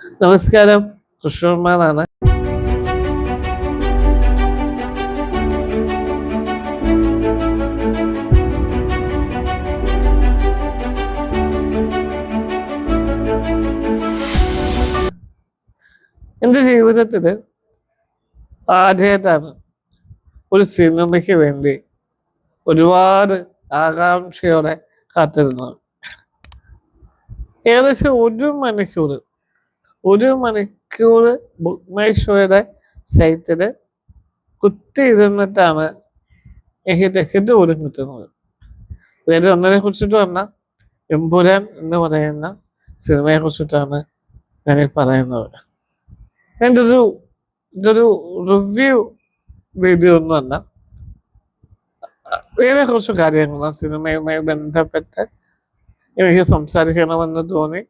നമസ്കാരം. കൃഷ്ണകുമാറാണ്. എന്റെ ജീവിതത്തിൽ ആദ്യമായിട്ടാണ് ഒരു സിനിമയ്ക്ക് വേണ്ടി ഒരുപാട് ആകാംക്ഷയോടെ കാത്തിരുന്നത്. ഏകദേശം ഒരു മണിക്കൂർ ഒരു മണിക്കൂർ ബുക്ക് മൈ ഷോയുടെ സൈറ്റിൽ കുത്തി ഇരുന്നിട്ടാണ് എനിക്ക് ടിക്കറ്റ് പോലും കിട്ടുന്നത്. അതായത് ഒന്നിനെ കുറിച്ചിട്ട് വന്ന എമ്പുരാൻ എന്ന് പറയുന്ന സിനിമയെ കുറിച്ചിട്ടാണ് ഞാൻ പറയുന്നത്. എന്റെ ഒരു ഇതൊരു റിവ്യൂ വീഡിയോ ഒന്നും അല്ല വേറെ കുറച്ച് കാര്യങ്ങളാണ് സിനിമയുമായി ബന്ധപ്പെട്ട് എനിക്ക് സംസാരിക്കണമെന്ന് തോന്നി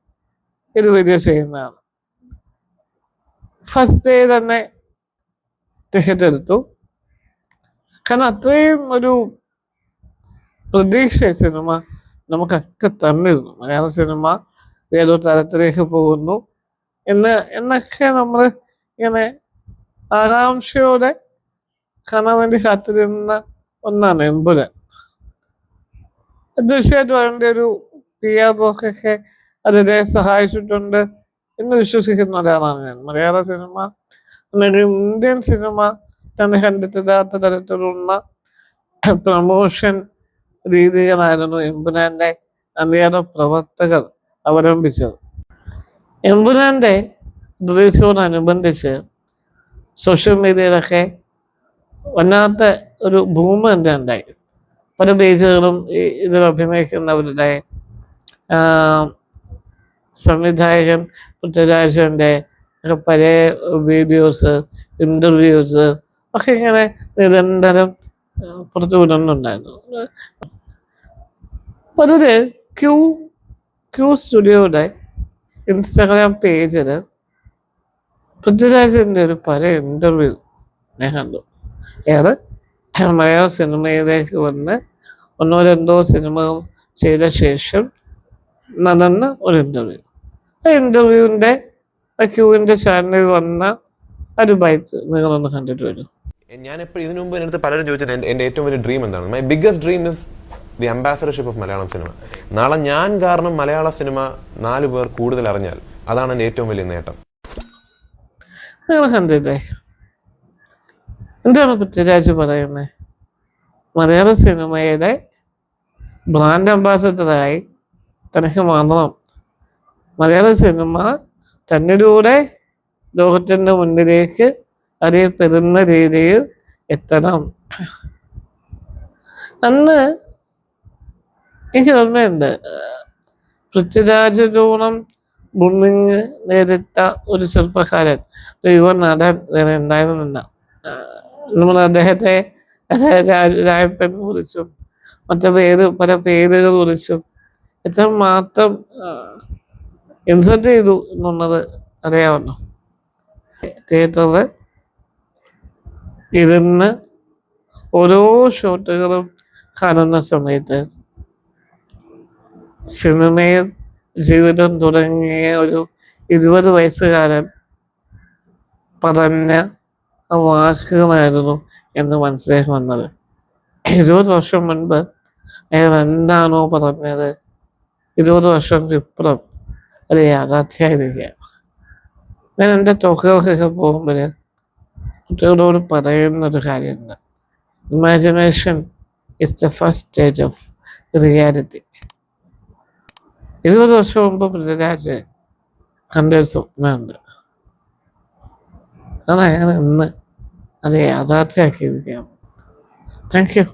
ഇത് വീഡിയോ ചെയ്യുന്നതാണ്. ഫസ്റ്റ് ഡേ തന്നെ ടിക്കറ്റ് എടുത്തു. കാരണം അത്രയും ഒരു പ്രതീക്ഷ സിനിമ നമുക്കൊക്കെ തന്നിരുന്നു. മലയാള സിനിമ ഏതോ തരത്തിലേക്ക് പോകുന്നു. എന്ന് എന്നൊക്കെ നമ്മൾ ഇങ്ങനെ ആകാംക്ഷയോടെ കാണാൻ വേണ്ടി കാത്തിരുന്ന ഒന്നാണ് എമ്പുരാൻ. തീർച്ചയായിട്ടും അതിന്റെ ഒരു പി ആർ വർക്കൊക്കെ അതിനെ സഹായിച്ചിട്ടുണ്ട്. എന്ന് വിശ്വസിക്കുന്ന ഒരാളാണ് ഞാൻ. മലയാള സിനിമ അല്ലെങ്കിൽ ഇന്ത്യൻ സിനിമ തന്നെ കണ്ടിട്ടില്ലാത്ത തരത്തിലുള്ള പ്രമോഷൻ രീതികളായിരുന്നു എമ്പുരാന്റെ അണിയറ പ്രവർത്തകർ അവലംബിച്ചത്. എമ്പുരാന്റെ റിലീസോടനുബന്ധിച്ച് സോഷ്യൽ മീഡിയയിലൊക്കെ വല്ലാത്ത ഒരു ഭൂമി തന്നെ ഉണ്ടായി. പല പേജുകളും ഇതിൽ അഭിനയിക്കുന്നവരുടെ സംവിധായകൻ ഒക്കെ പഴയ വീഡിയോസ് ഇന്റർവ്യൂസ് ഒക്കെ ഇങ്ങനെ നിരന്തരം പുറത്തു വിടുന്നുണ്ടായിരുന്നു. അതിൽ ക്യൂ ക്യൂ സ്റ്റുഡിയോയുടെ ഇൻസ്റ്റാഗ്രാം പേജിൽ പൃഥ്വിരാജന്റെ ഒരു പഴയ ഇന്റർവ്യൂ ഞാൻ കണ്ടു. ഏറെ മലയാള സിനിമയിലേക്ക് വന്ന് ഒന്നോ രണ്ടോ സിനിമ ചെയ്ത ശേഷം നടന്ന ഒരു ഇന്റർവ്യൂ ആ ഇന്റർവ്യൂവിന്റെ ക്യൂവിന്റെ ചാനലിൽ വന്ന ഒരു ബൈക്ക് നിങ്ങളൊന്ന് കണ്ടിട്ട് വരും. ഞാൻ എപ്പോഴും ഇതിനു മുമ്പ് എന്റെ പലരും ചോദിച്ചിട്ടുണ്ട് എന്റെ ഏറ്റവും വലിയ ഡ്രീം എന്താണ്? My biggest dream is the ambassadorship of Malayalam cinema നാളെ ഞാൻ കാരണം മലയാള സിനിമ നാല് പേർ കൂടുതൽ അറിഞ്ഞാൽ അതാണ് എന്റെ ഏറ്റവും വലിയ നേട്ടം. നിങ്ങൾ കണ്ടില്ലേ? എന്താണ് പൃഥ്വിരാജ് പറയുന്നത് മലയാള സിനിമയുടെ ബ്രാൻഡ് അംബാസഡറായി തനിക്ക് മാറണം മലയാള സിനിമ തന്നിലൂടെ ലോകത്തിന്റെ മുന്നിലേക്ക് അറിയപ്പെടുന്ന രീതിയിൽ എത്തണം. അന്ന് എനിക്ക് ഓർമ്മയുണ്ട് പൃഥ്വിരാജോളം ബുണ്ണിങ് നേരിട്ട ഒരു ചെറുപ്പക്കാരൻ യുവ നടൻ വേറെ ഉണ്ടായിരുന്നില്ല. നമ്മൾ അദ്ദേഹത്തെ രാജരായപ്പൻ കുറിച്ചും മറ്റു പേര് പല പേരുകൾ കുറിച്ചും എത്ര മാത്രം ഇൻസൾട്ട് ചെയ്തു എന്നുള്ളത് അറിയാമല്ലോ. തിയേറ്ററിൽ ഇരുന്ന് ഓരോ ഷോട്ടുകളും കാണുന്ന സമയത്ത് സിനിമയിൽ ജീവിതം തുടങ്ങിയ ഒരു ഇരുപത് വയസ്സുകാരൻ പറഞ്ഞ വാക്കുകളായിരുന്നു എന്ന് മനസ്സിലേക്ക് വന്നത്. ഇരുപത് വർഷം മുൻപ് അയാൾ എന്താണോ പറഞ്ഞത്? ഇരുപത് വർഷം ഇപ്പുറം അത് യാഥാർത്ഥ്യമായിരിക്കുക ഞാൻ എന്റെ ടോക്കുകൾക്കൊക്കെ പോകുമ്പോൾ കുട്ടികളോട് പറയുന്ന ഒരു കാര്യമുണ്ട്. Imagination is the first stage of reality ഇരുപത് വർഷം മുമ്പ് പൃഥ്വിരാജ് കണ്ടൊരു സ്വപ്നമുണ്ട്. അത് അയാൾ ഇന്ന് അത് യാഥാർത്ഥ്യമാക്കിയിരിക്കുകയാണ് താങ്ക് യു